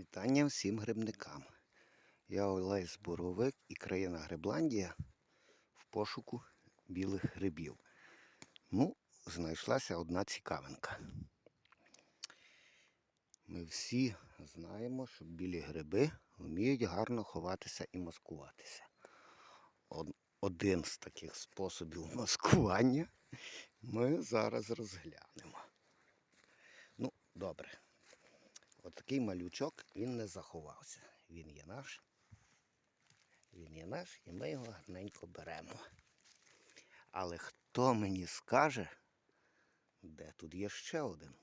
Вітання всім грибникам. Я Олесь Боровик і країна Грибландія в пошуку білих грибів. Ну, знайшлася одна цікавинка. Ми всі знаємо, що білі гриби вміють гарно ховатися і маскуватися. Один з таких способів маскування ми зараз розглянемо. Ну, добре. Отакий малючок він не заховався. Він є наш. Він є наш, і ми його гарненько беремо. Але хто мені скаже, де тут є ще один?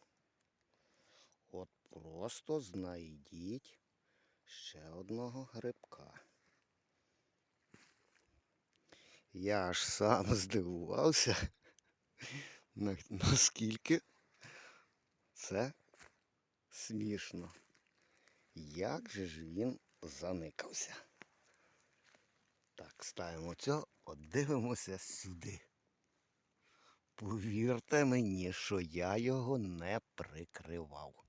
От просто знайдіть ще одного грибка. Я аж сам здивувався, наскільки це смішно. Як же ж він заникався? Так, ставимо цього, от дивимося сюди. Повірте мені, що я його не прикривав.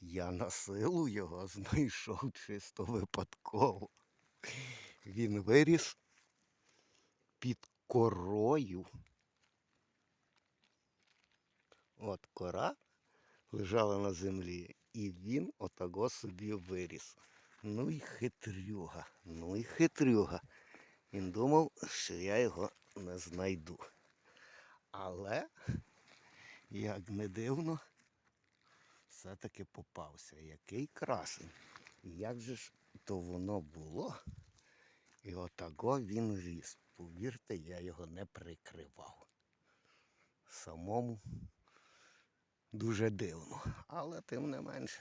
Я на силу його знайшов чисто випадково. Він виріс під корою. От кора лежала на землі, і він отаго собі виріс. Ну і хитрюга, ну і хитрюга. Він думав, що я його не знайду. Але, як не дивно, все-таки попався. Який красень. Як же ж то воно було? І отаго він ріс. Повірте, я його не прикривав. Самому дуже дивно. Але тим не менше,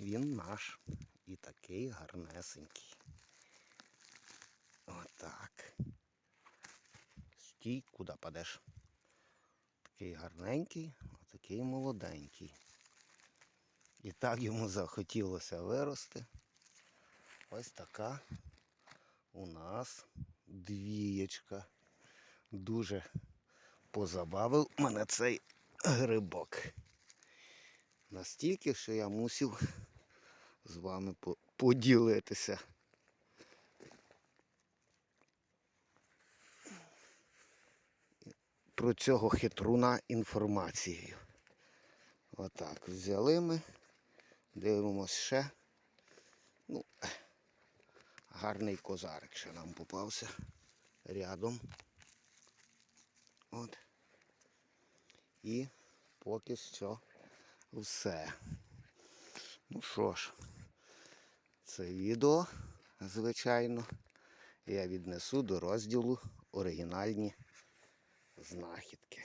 він наш і такий гарнесенький. Отак. Стій, куди падеш. Такий гарненький, отакий молоденький. І так йому захотілося вирости. Ось така у нас двієчка. Дуже позабавив мене цей грибок. Настільки, що я мусив з вами поділитися. Про цього хитруна інформацією. Отак, взяли ми, дивимось ще. Ну, гарний козарик ще нам попався рядом. От. І поки що все. Ну що ж, це відео, звичайно, я віднесу до розділу оригінальні знахідки.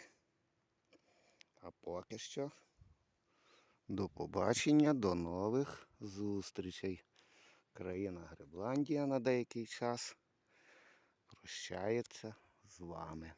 А поки що до побачення, до нових зустрічей. Країна Грибландія на деякий час прощається з вами.